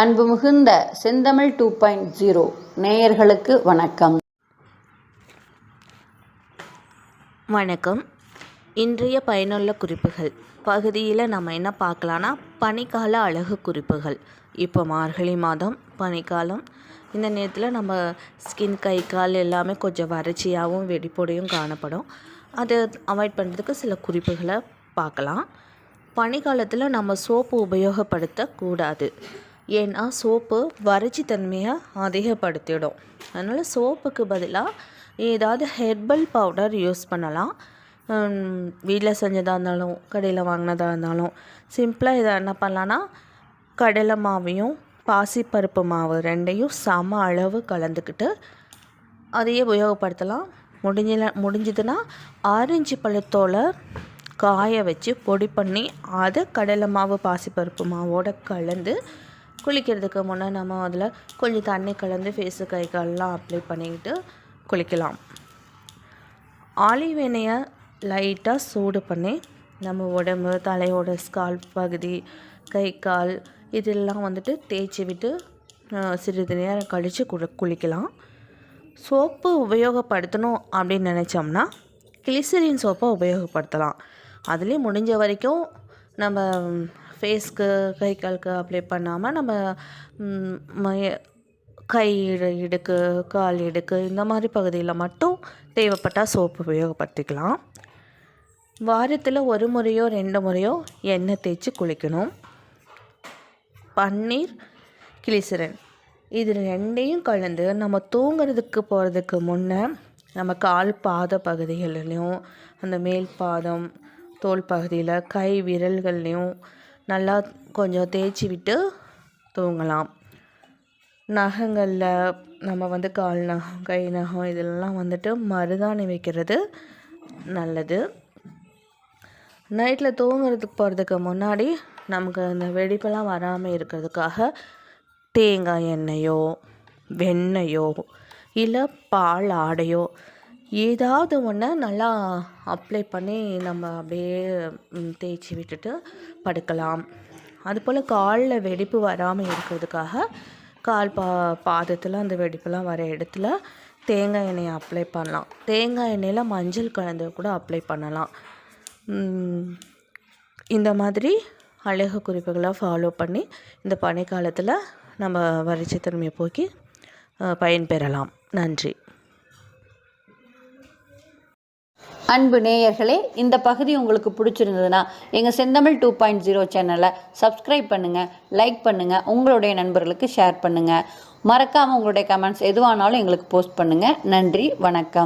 அன்பு மிகுந்த செந்தமிழ் டூ பாயிண்ட் ஜீரோ நேயர்களுக்கு வணக்கம். வணக்கம். இன்றைய பயனுள்ள குறிப்புகள். பகுதியில் நம்ம என்ன பார்க்கலான்னா பனிக்கால அழகு குறிப்புகள். இப்போ மார்கழி மாதம் பனிக்காலம். இந்த நேரத்தில் நம்ம ஸ்கின் கை கால் எல்லாமே கொஞ்சம் வறட்சியாகவும் வெடிப்போடையும் காணப்படும். அதை அவாய்ட் பண்ணுறதுக்கு சில குறிப்புகளை பார்க்கலாம். பனிக்காலத்தில் நம்ம சோப்பு உபயோகப்படுத்தக்கூடாது. ஏன்னா சோப்பு வறட்சி தன்மையை அதிகப்படுத்திடும். அதனால் சோப்புக்கு பதிலாக ஏதாவது ஹெர்பல் பவுடர் யூஸ் பண்ணலாம். வீட்டில் செஞ்சதாக இருந்தாலும் கடையில் வாங்கினதாக இருந்தாலும் சிம்பிளாக இதை என்ன பண்ணலான்னா கடலை மாவையும் பாசிப்பருப்பு மாவு ரெண்டையும் சம அளவு கலந்துக்கிட்டு அதையே உபயோகப்படுத்தலாம். முடிஞ்சல முடிஞ்சதுன்னா ஆரஞ்சு பழத்தோலை காய வச்சு பொடி பண்ணி அதை கடலை மாவு பாசிப்பருப்பு மாவோட கலந்து குளிக்கிறதுக்கு முன்னே நம்ம அதில் கொஞ்சம் தண்ணி கலந்து ஃபேஸு கை கால்லாம் அப்ளை பண்ணிக்கிட்டு குளிக்கலாம். ஆலிவ் எண்ணெயை லைட்டாக சூடு பண்ணி நம்ம உடம்பு தலையோட ஸ்கால் பகுதி கை கால் இதெல்லாம் வந்துட்டு தேய்ச்சி விட்டு சிறிது நேரம் கழித்து குளி குளிக்கலாம். சோப்பு உபயோகப்படுத்தணும் அப்படின்னு நினச்சோம்னா கிளிசரின் சோப்பை உபயோகப்படுத்தலாம். அதுலேயும் முடிஞ்ச வரைக்கும் நம்ம ஃபேஸ்க்கு கை காலுக்கு அப்ளை பண்ணாமல் நம்ம மய- கை இடுக்கு கால் இடுக்கு இந்த மாதிரி பகுதியில் மட்டும் தேவைப்பட்டால் சோப்பு உபயோகப்படுத்திக்கலாம். வாரத்தில் ஒரு முறையோ ரெண்டு முறையோ எண்ணெய் தேய்ச்சி குளிக்கணும். பன்னீர் கிளிசரன். இது ரெண்டையும் கலந்து நம்ம தூங்குறதுக்கு போகிறதுக்கு முன்னே நம்ம கால் பாத பகுதிகளிலையும் அந்த மேல் பாதம் தோல் பகுதியில் கை விரல்கள்லையும் நல்லா கொஞ்சம் தேய்ச்சி விட்டு தூங்கலாம். நகங்களில் நம்ம வந்து கால் நகம் கை நகம் இதெல்லாம் வந்துட்டு மருதாணி வைக்கிறது நல்லது. நைட்டில் தூங்குறதுக்கு போகிறதுக்கு முன்னாடி நமக்கு அந்த வெடிப்பெல்லாம் வராமல் இருக்கிறதுக்காக தேங்காய் எண்ணெயோ வெண்ணெயோ இல்லை பால் ஆடையோ ஏதாவது ஒன்று நல்லா அப்ளை பண்ணி நம்ம அப்படியே தேய்ச்சி விட்டுட்டு படுக்கலாம். அதுபோல் காலில் வெடிப்பு வராமல் இருக்கிறதுக்காக கால் பா பாதத்தில் அந்த வெடிப்புலாம் வர இடத்துல தேங்காய் எண்ணெயை அப்ளை பண்ணலாம். தேங்காய் எண்ணெயில் மஞ்சள் கலந்து கூட அப்ளை பண்ணலாம். இந்த மாதிரி அழகு குறிப்புகளை ஃபாலோ பண்ணி இந்த பனிக்காலத்தில் நம்ம வறட்சி தன்மையை போக்கி பயன்பெறலாம். நன்றி. அன்பு நேயர்களே இந்த பகுதி உங்களுக்கு பிடிச்சிருந்ததுன்னா எங்கள் செந்தமிழ் டூ பாயிண்ட் ஜீரோ சேனலை சப்ஸ்கிரைப் பண்ணுங்கள் லைக் பண்ணுங்கள் உங்களுடைய நண்பர்களுக்கு ஷேர் பண்ணுங்கள் மறக்காமல் உங்களுடைய கமெண்ட்ஸ் எதுவானாலும் எங்களுக்கு போஸ்ட் பண்ணுங்கள் நன்றி வணக்கம்.